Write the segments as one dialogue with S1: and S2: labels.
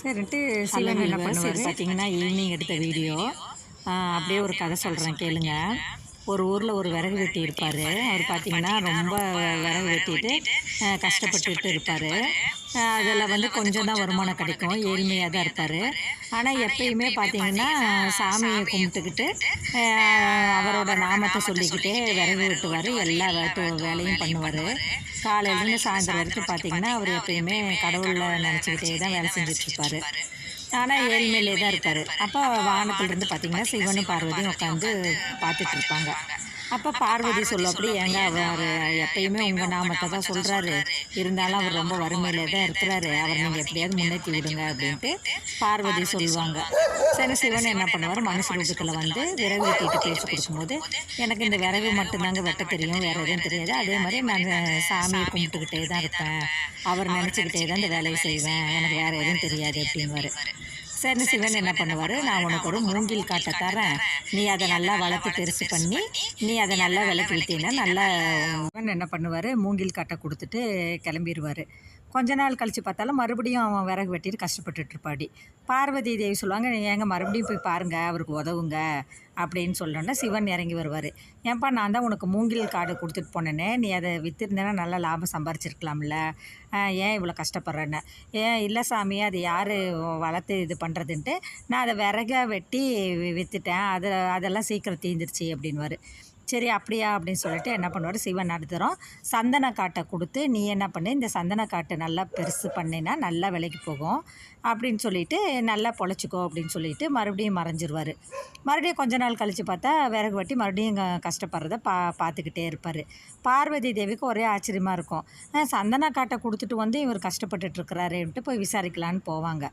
S1: சரின்ட்டு சிவன் என்ன பண்ணுவார்.
S2: பார்த்தீங்கன்னா ஈவினிங் எடுத்த வீடியோ. அப்படியே ஒரு கதை சொல்கிறேன் கேளுங்க. ஒரு ஊரில் ஒரு விறகு வெட்டி இருப்பார். அவர் பார்த்திங்கன்னா ரொம்ப விறகு வெட்டிட்டு கஷ்டப்பட்டுட்டு இருப்பார். அதில் வந்து கொஞ்சம் தான் வருமானம் கிடைக்கும். ஏழ்மையாக தான் இருப்பார். ஆனால் எப்பயுமே பார்த்தீங்கன்னா சாமியை கும்பிட்டுக்கிட்டு அவரோட நாமத்தை சொல்லிக்கிட்டே விறகு வெட்டுவார். எல்லா வேலையும் பண்ணுவார். காலையிலேருந்து சாயந்தரம் வரைக்கும் பார்த்தீங்கன்னா அவர் எப்பயுமே கடவுளை நினச்சிக்கிட்டே தான் வேலை செஞ்சிட்ருப்பார் ஆனால் ஏழ்மையிலே தான் இருப்பார். அப்போ வானத்துலேருந்து பார்த்தீங்கன்னா சிவனும் பார்வதியும் உட்காந்து பார்த்துட்டு இருப்பாங்க. அப்போ பார்வதி சொல்ல அப்படி ஏங்க அவர் எப்பயுமே உங்கள் நாமத்தை தான் சொல்கிறாரு இருந்தாலும் அவர் ரொம்ப வறுமையிலே தான் இருக்கிறாரு. அவர் நீங்கள் எப்படியாவது முன்னேற்றி விடுங்க அப்படின்ட்டு பார்வதி சொல்லுவாங்க. சரி சிவன் என்ன பண்ணுவார்? மனுஷ ரூபத்தில் வந்து விறகு வெட்டிட்டு பேசி கொடுக்கும்போது எனக்கு இந்த விறகு மட்டும்தாங்க வெட்ட தெரியும் வேறு எதுவும் தெரியாது. அதே மாதிரி நான் சாமியை கும்பிட்டுக்கிட்டே தான் இருப்பேன். அவர் நினச்சிக்கிட்டே தான் இந்த வேலையை செய்வேன் எனக்கு வேறு எதுவும் தெரியாது அப்படின்வாரு சரி சிவன் என்ன பண்ணுவார்? நான் உனக்கு ஒரு மூங்கில் காட்டை தரேன். நீ அதை நல்லா வளர்த்து பெருசு பண்ணி நீ அதை நல்லா விளக்கி நல்லா சிவன் என்ன பண்ணுவார்? மூங்கில் காட்டை கொடுத்துட்டு கிளம்பிடுவார் கொஞ்ச நாள் கழித்து பார்த்தாலும் மறுபடியும் அவன் விறகு வெட்டிட்டு கஷ்டப்பட்டுட்டு இருப்பாடி. பார்வதி தேவி சொல்லுவாங்க ஏங்க மறுபடியும் போய் பாருங்கள் அவருக்கு உதவுங்க அப்படின்னு சொல்லணுன்னா சிவன் இறங்கி வருவார். ஏன்பா நான் தான் உனக்கு மூங்கில் காடு கொடுத்துட்டு போனேனே. நீ அதை விற்றுருந்தேன்னா நல்லா லாபம் சம்பாரிச்சிருக்கலாம்ல. ஏன் இவ்வளோ கஷ்டப்படுறேன்னு? ஏன் இல்லை சாமி அது யார் வளர்த்து இது பண்ண பண்ணுறதுன்ட்டு நான் அதை விறக வெட்டி விற்றுட்டேன் அதை அதெல்லாம் சீக்கிரம் தீந்துருச்சு அப்படின்வாரு சரி அப்படியா அப்படின்னு சொல்லிட்டு என்ன பண்ணுவார்? சிவன் நடத்துகிறோம் சந்தன காட்டை கொடுத்து நீ என்ன பண்ணு? இந்த சந்தன காட்டை நல்லா பெருசு பண்ணினா நல்லா விலைக்கு போகும் அப்படின்னு சொல்லிட்டு நல்லா பொழைச்சிக்கோ அப்படின்னு சொல்லிட்டு மறுபடியும் மறைஞ்சிருவார். மறுபடியும் கொஞ்ச நாள் கழித்து பார்த்தா விறகு வெட்டி மறுபடியும் கஷ்டப்படுறத பா பார்த்துக்கிட்டே இருப்பார். பார்வதி தேவிக்கு ஒரே ஆச்சரியமாக இருக்கும். சந்தன காட்டை கொடுத்துட்டு வந்து இவர் கஷ்டப்பட்டுட்டு இருக்கிறாருன்ட்டு போய் விசாரிக்கலான்னு போவாங்க.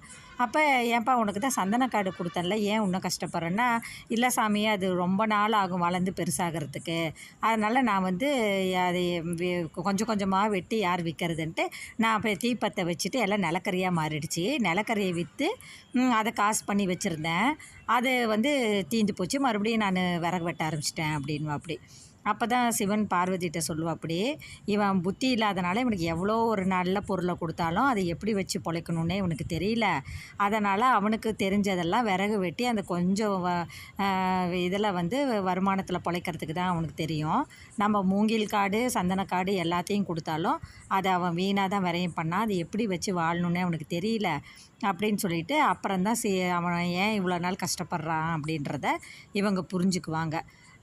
S2: அப்போ ஏன்ப்பா உனக்கு தான் சந்தன காடு கொடுத்தேன்ல ஏன் இன்னும் கஷ்டப்படுறேன்னா? இல்லை சாமி அது ரொம்ப நாள் ஆகும் வளர்ந்து பெருசாகிறது பெருசாகிறதுக்கு அதனால் நான் வந்து அதை கொஞ்சம் கொஞ்சமாக வெட்டி யார் விற்கிறதுன்ட்டு நான் இப்போ தீப்பத்தை வச்சுட்டு எல்லாம் நிலக்கரியாக மாறிடுச்சு. நிலக்கரியை விற்று அதை காசு பண்ணி வச்சுருந்தேன். அது வந்து தீந்து போச்சு. மறுபடியும் நான் விறகு வெட்ட ஆரம்பிச்சிட்டேன் அப்படின்னு அப்படி அப்போ தான் சிவன் பார்வதிட்ட சொல்லுவா அப்படி இவன் புத்தி இல்லாதனால இவனுக்கு எவ்வளோ ஒரு நல்ல பொருளை கொடுத்தாலும் அதை எப்படி வச்சு பொழைக்கணுன்னே இவனுக்கு தெரியல. அதனால் அவனுக்கு தெரிஞ்சதெல்லாம் விறகு வெட்டி அந்த கொஞ்சம் இதில் வந்து வருமானத்தில் பொழைக்கிறதுக்கு தான் அவனுக்கு தெரியும். நம்ம மூங்கில் காடு சந்தன காடு எல்லாத்தையும் கொடுத்தாலும் அதை அவன் வீணாக தான் விரையும் பண்ணான். அது எப்படி வச்சு வாழணுன்னே அவனுக்கு தெரியல. அப்படின்னு சொல்லிட்டு அப்புறம்தான் சி அவன் ஏன் இவ்வளோ நாள் கஷ்டப்படுறான் அப்படின்றத இவங்க புரிஞ்சுக்குவாங்க.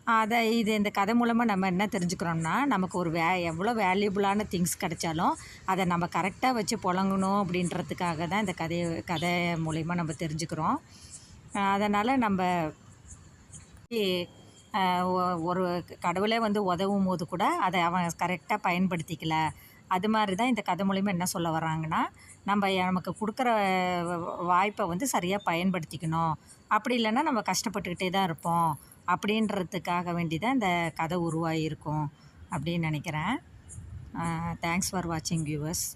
S2: அதை இது இந்த கதை மூலமாக நம்ம என்ன தெரிஞ்சுக்கிறோம்னா நமக்கு ஒரு வே எவ்வளோ வேல்யூபுளான திங்ஸ் கிடைச்சாலும் அதை நம்ம கரெக்டாக வச்சு புழங்கணும் அப்படின்றதுக்காக தான் இந்த கதையை கதை மூலிமா நம்ம தெரிஞ்சுக்கிறோம். அதனால் நம்ம ஒ- ஒரு கடவுளே வந்து உதவும் போது கூட அதை அவன் கரெக்டாக பயன்படுத்திக்கல. அது மாதிரி தான் இந்த கதை மூலிமா என்ன சொல்ல வர்றாங்கன்னா நம்ம நமக்கு கொடுக்குற வாய்ப்பை வந்து சரியாக பயன்படுத்திக்கணும். அப்படி இல்லைன்னா நம்ம கஷ்டப்பட்டுக்கிட்டே தான் இருப்போம். அப்படின்றதுக்காக வேண்டி தான் இந்த கதை உருவாகியிருக்கும் அப்படின்னு நினைக்கிறேன். தேங்க்ஸ் ஃபார் வாட்சிங் வியூவர்ஸ்